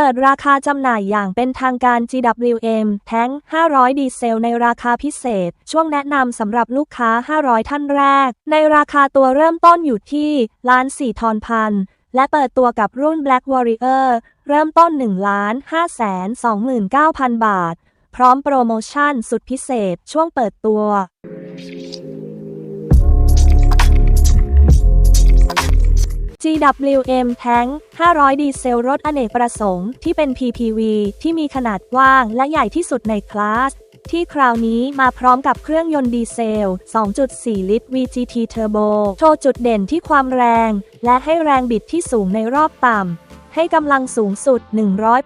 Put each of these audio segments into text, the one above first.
เปิดราคาจำหน่ายอย่างเป็นทางการ GWM แท้ง 500 ดีเซล ในราคาพิเศษ ช่วงแนะนำสำหรับลูกค้า 500 ท่านแรก ในราคาตัวเริ่มต้นอยู่ที่ล้าน4ทอนพัน และเปิดตัวกับรุ่น Black Warrior เริ่มต้น1ล้าน5 2 9 0 0 0 บาท พร้อมโปรโมชั่นสุดพิเศษช่วงเปิดตัว GWM Tank 500 ดีเซลรถอเนกประสงค์ที่เป็น PPV ที่มีขนาดกว้างและใหญ่ที่สุดในคลาส ที่คราวนี้มาพร้อมกับเครื่องยนต์ดีเซล 2.4 ลิตร VGT Turbo โชว์จุดเด่นที่ความแรง และให้แรงบิดที่สูงในรอบต่ำ ให้กำลังสูงสุด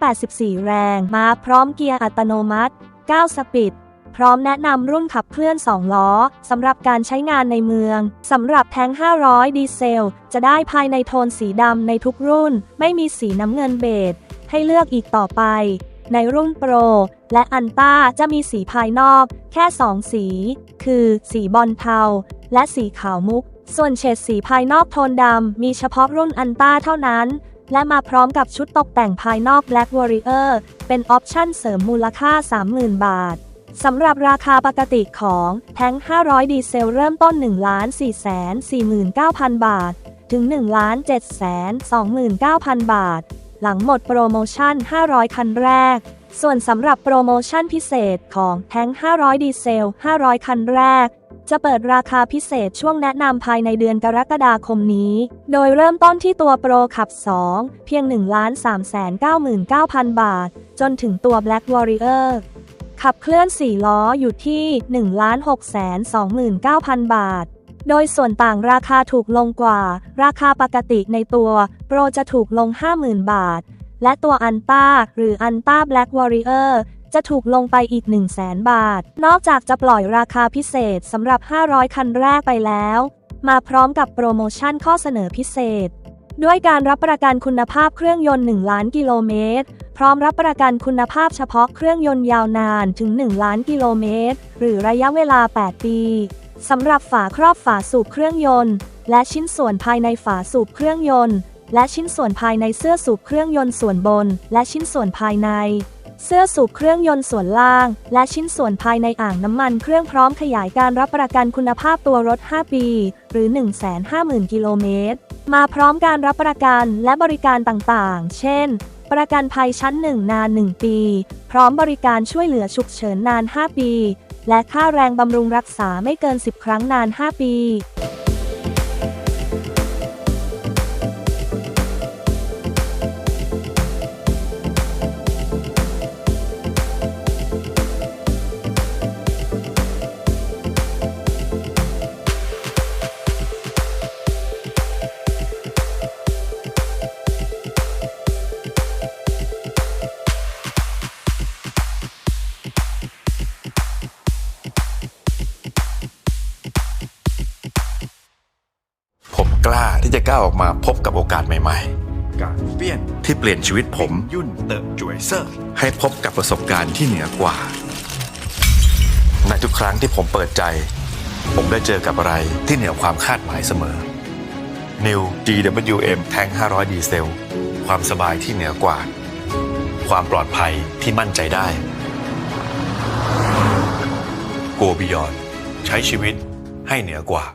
184 แรง มาพร้อมเกียร์อัตโนมัติ 9 สปีด พร้อมแนะนำรุ่นขับเคลื่อน 2 ล้อสำหรับการใช้งานในเมืองสำหรับแทง500 ดีเซล จะได้ภายในโทนสีดำในทุกรุ่น ไม่มีสีน้ำเงินเบจให้เลือกอีกต่อไป ในรุ่นโปรและอันต้าจะมีสีภายนอก แค่ 2 สี คือ สีบอลเทา และสีขาวมุก ส่วนเฉดสีภายนอกโทนดำมีเฉพาะรุ่นอันต้าเท่านั้นและมาพร้อมกับชุดตกแต่งภายนอก Black Warrior เป็นออปชั่นเสริมมูลค่า 30,000 บาท สำหรับราคาปกติของแท้ง 500 ดีเซลเริ่มต้น 1 4 4 9 0 0 0 บาท ถึง 1 7 2 9 0 0 0 บาท หลังหมดโปรโมชั่น 500 คันแรก ส่วนสำหรับโปรโมชั่นพิเศษของแท้ง 500 ดีเซล 500 คันแรก จะเปิดราคาพิเศษช่วงแนะนำภายในเดือนกรกฎาคมนี้ โดยเริ่มต้นที่ตัวโปรขับ 2 เพียง 1 3 9 9 0 0 0 บาท จนถึงตัว Black Warrior ขับเคลื่อน 4 ล้ออยู่ที่ 1 6 2 9 0 0 0 บาท โดยส่วนต่างราคาถูกลงกว่า ราคาปกติในตัว โปรจะถูกลง 50,000 บาท และตัวอันต้าหรืออันต้า Black Warrior จะถูกลงไปอีก 1 0 0 0 0แบาท นอกจากจะปล่อยราคาพิเศษสำหรับ 500 คันแรกไปแล้ว มาพร้อมกับโปรโมชั่นข้อเสนอพิเศษ ด้วยการรับประกันคุณภาพเครื่องยนต์ 1 ล้านกิโลเมตร พร้อมรับประกันคุณภาพเฉพาะเครื่องยนต์ยาวนานถึง 1 ล้านกิโลเมตร หรือระยะเวลา 8 ปีสำหรับฝาครอบฝาสูบเครื่องยนต์ และชิ้นส่วนภายในฝาสูบเครื่องยนต์ และชิ้นส่วนภายในเสื้อสูบเครื่องยนต์ส่วนบน และชิ้นส่วนภายใน เสื้อสูบเครื่องยนต์ส่วนล่าง และชิ้นส่วนภายในอ่างน้ำมันเครื่องพร้อมขยายการรับประกันคุณภาพตัวรถ 5 ปี หรือ 150,000 กิโลเมตร มาพร้อมการรับประกันและบริการต่างๆ เช่น ประกันภัยชั้น 1 นาน 1 ปี พร้อมบริการช่วยเหลือฉุกเฉินนาน 5 ปี และค่าแรงบำรุงรักษาไม่เกิน 10 ครั้งนาน 5 ปี ก้าวออกมาพบกับโอกาสใหม่การเปี้ยนๆ ที่เปลี่ยนชีวิตผมยุ่นเติบจวยเซอร์ ให้พบกับประสบการณ์ที่เหนือกว่า ในทุกครั้งที่ผมเปิดใจ ผมได้เจอกับอะไรที่เหนือความคาดหมายเสมอ New GWM Tank 500 ดีเซล ความสบายที่เหนือกว่า ความปลอดภัยที่มั่นใจได้ Go Beyond ใช้ชีวิตให้เหนือกว่า